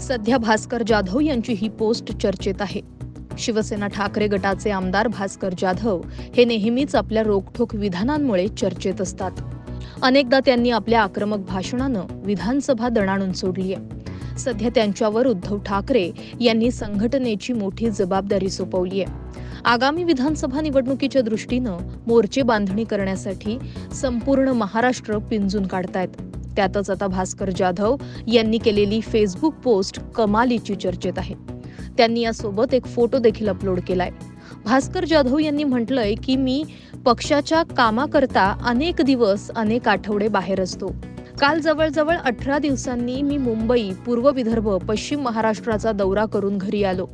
सध्या भास्कर जाधव यांची ही पोस्ट चर्चेत आहे. शिवसेना ठाकरे गटाचे आमदार भास्कर जाधव हे नेहमीच आपल्या रोखठोक विधानांमुळे चर्चेत असतात. अनेकदा त्यांनी आपल्या आक्रमक भाषणानं विधानसभा दणाणून सोडली आहे. सध्या त्यांच्यावर उद्धव ठाकरे यांनी संघटनेची मोठी जबाबदारी सोपवली आहे. आगामी विधानसभा निवडणुकीच्या दृष्टीनं मोर्चे बांधणी करण्यासाठी संपूर्ण महाराष्ट्र पिंजून काढतायत. त्यातच आता भास्कर जाधव यांनी केलेली फेसबुक पोस्ट कमालीची चर्चेत आहे. त्यांनी यासोबत एक फोटो देखील अपलोड केलाय. भास्कर जाधव यांनी म्हटलंय की मी पक्षाच्या कामाकरता अनेक दिवस अनेक आठवडे बाहेर असतो. काल जवळजवळ अठरा दिवसांनी मी मुंबई पूर्व विदर्भ पश्चिम महाराष्ट्राचा दौरा करून घरी आलो.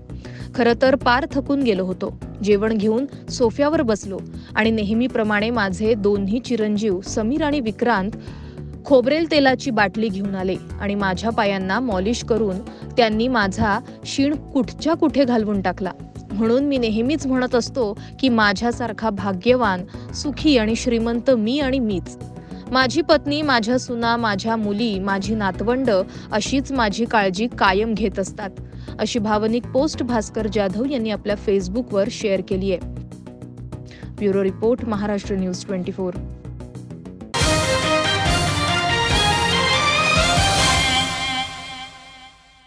खरं तर पार थकून गेलो होतो. जेवण घेऊन सोफ्यावर बसलो आणि नेहमीप्रमाणे माझे दोन्ही चिरंजीव समीर आणि विक्रांत खोबरेल तेलाची बाटली घेऊन आले आणि माझ्या पायांना मॉलिश करून त्यांनी माझा शीण कुठच्या कुठे घालवून टाकला. म्हणून मी नेहमीच म्हणत असतो की माझ्यासारखा भाग्यवान सुखी आणि श्रीमंत मी आणि मीच. माझी पत्नी माझ्या सुना माझ्या मुली माझी नातवंड अशीच माझी काळजी कायम घेत असतात. अशी भावनिक पोस्ट भास्कर जाधव यांनी आपल्या फेसबुकवर शेअर केली आहे bureau report Maharashtra news twenty four.